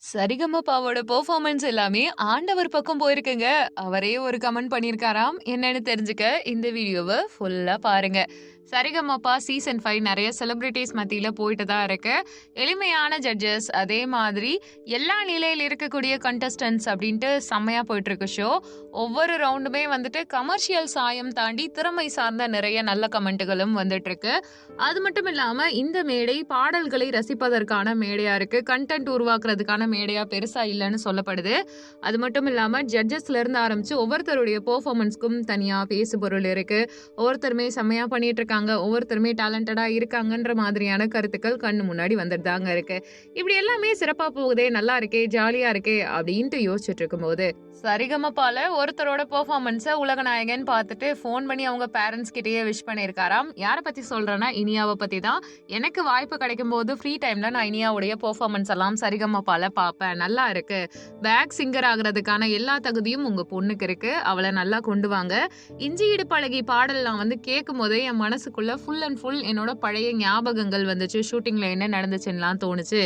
சரிகமபாவோட performance எல்லாமே ஆண்டவர் பக்கம் போயிருக்குங்க. அவரே ஒரு கமெண்ட் பண்ணியிருக்காராம். என்னன்னு தெரிஞ்சுக்க இந்த வீடியோவ ஃபுல்லா பாருங்க. சரிகமப்பா சீசன் ஃபைவ் நிறைய செலிப்ரிட்டிஸ் மத்தியில் போயிட்டு தான் இருக்கு. எளிமையான ஜட்ஜஸ் அதே மாதிரி எல்லா நிலையில் இருக்கக்கூடிய கண்டஸ்டன்ஸ் அப்படின்ட்டு செம்மையா போயிட்டுருக்கு ஷோ. ஒவ்வொரு ரவுண்டுமே வந்துட்டு கமர்ஷியல் சாயம் தாண்டி திறமை சார்ந்த நிறைய நல்ல கமெண்ட்டுகளும் வந்துட்டுருக்கு அது மட்டும் இல்லாமல் இந்த மேடை பாடல்களை ரசிப்பதற்கான மேடையாக இருக்குது கன்டென்ட் உருவாக்குறதுக்கான மேடையாக பெருசாக இல்லைன்னு சொல்லப்படுது. அது மட்டும் இல்லாமல் ஜட்ஜஸ்லேருந்து இருந்து ஆரம்பிச்சு ஒவ்வொருத்தருடைய பெர்ஃபார்மன்ஸ்க்கும் தனியாக பேசுபொருள் இருக்குது ஒவ்வொருத்தருமே செம்மையாக பண்ணிகிட்டு இருக்காங்க இருக்காங்க. ஒவ்வொருத்தருமே டேலண்டடாக இருக்காங்கன்ற மாதிரியான கருத்துக்கள் கண்ணு முன்னாடி வந்துட்டு தாங்க இருக்கு. இப்படி எல்லாமே சிறப்பாக போகுதே, நல்லா இருக்கே, ஜாலியாக இருக்கே அப்படின்ட்டு யோசிச்சுட்டு இருக்கும்போது, சரிகமப்பால ஒருத்தரோட பெர்ஃபார்மன்ஸை உலகநாயகன் பார்த்துட்டு ஃபோன் பண்ணி அவங்க பேரண்ட்ஸ் கிட்டேயே விஷ் பண்ணியிருக்காராம். யாரை பற்றி சொல்கிறேன்னா இனியாவை பற்றி தான். எனக்கு வாய்ப்பு கிடைக்கும் போது ஃப்ரீ டைமில் நான் இனியாவுடைய பெர்ஃபார்மன்ஸ் எல்லாம் சரிகமப்பால பார்ப்பேன். நல்லா இருக்கு. பேக் சிங்கர் ஆகுறதுக்கான எல்லா தகுதியும் உங்கள் பொண்ணுக்கு இருக்கு. அவளை நல்லா கொண்டு வாங்க. இஞ்சி இடுப்பழகி பாடல்லாம் வந்து கேட்கும்போதே என் மனசுக்குள்ளே ஃபுல் அண்ட் ஃபுல் என்னோட பழைய ஞாபகங்கள் வந்துச்சு. ஷூட்டிங்ல என்ன நடந்துச்சுன்னுலாம் தோணுச்சு.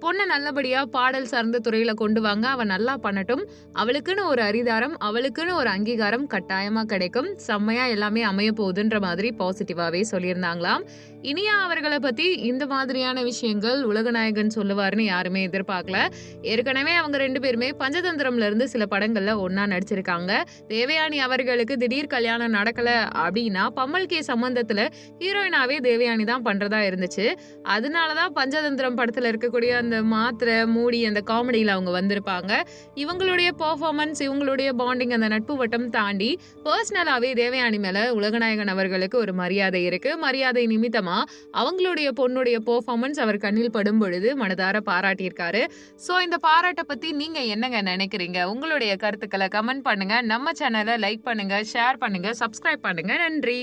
பொண்ணை நல்லபடியா பாடல் சார்ந்த துறையில கொண்டு வாங்க. அவன் நல்லா பண்ணட்டும். அவளுக்குன்னு ஒரு அரிதாரம், அவளுக்குன்னு ஒரு அங்கீகாரம் கட்டாயமா கிடைக்கும். செம்மையா எல்லாமே அமைய போகுதுன்ற மாதிரி பாசிட்டிவாவே சொல்லியிருந்தாங்களாம். இனியா அவர்களை பத்தி இந்த மாதிரியான விஷயங்கள் உலகநாயகன் சொல்லுவாருன்னு யாருமே எதிர்பார்க்கல. ஏற்கனவே அவங்க ரெண்டு பேருமே பஞ்சதந்திரம்ல இருந்து சில படங்கள்ல ஒன்னா நடிச்சிருக்காங்க. தேவயானி அவர்களுக்கு திடீர் கல்யாணம் நடக்கல அப்படின்னா, பம்மல் கே சம்பந்தத்துல ஹீரோயினாவே தேவயானி தான் பண்றதா இருந்துச்சு. அதனால தான் பஞ்சதந்திரம் படத்துல இருக்கக்கூடிய அந்த அந்த மாத்திரை, மூடி அந்த காமெடியில் அவங்க வந்திருப்பாங்க. இவங்களுடைய பர்ஃபார்மன்ஸ் இவங்களுடைய பாண்டிங் அந்த நட்பு வட்டம் தாண்டி பர்சனலாகவே தேவயானி மேலே உலகநாயகன் அவர்களுக்கு ஒரு மரியாதை இருக்கு. மரியாதை நிமித்தமாக அவங்களுடைய பொண்ணுடைய பர்ஃபார்மன்ஸ் அவர் கண்ணில் படும் பொழுது மனதார பாராட்டியிருக்காரு. ஸோ இந்த பாராட்டை பற்றி நீங்கள் என்னங்க நினைக்கிறீங்க? உங்களுடைய கருத்துக்களை கமெண்ட் பண்ணுங்கள் நம்ம சேனலை லைக் பண்ணுங்கள் ஷேர் பண்ணுங்கள் சப்ஸ்கிரைப் பண்ணுங்க. நன்றி.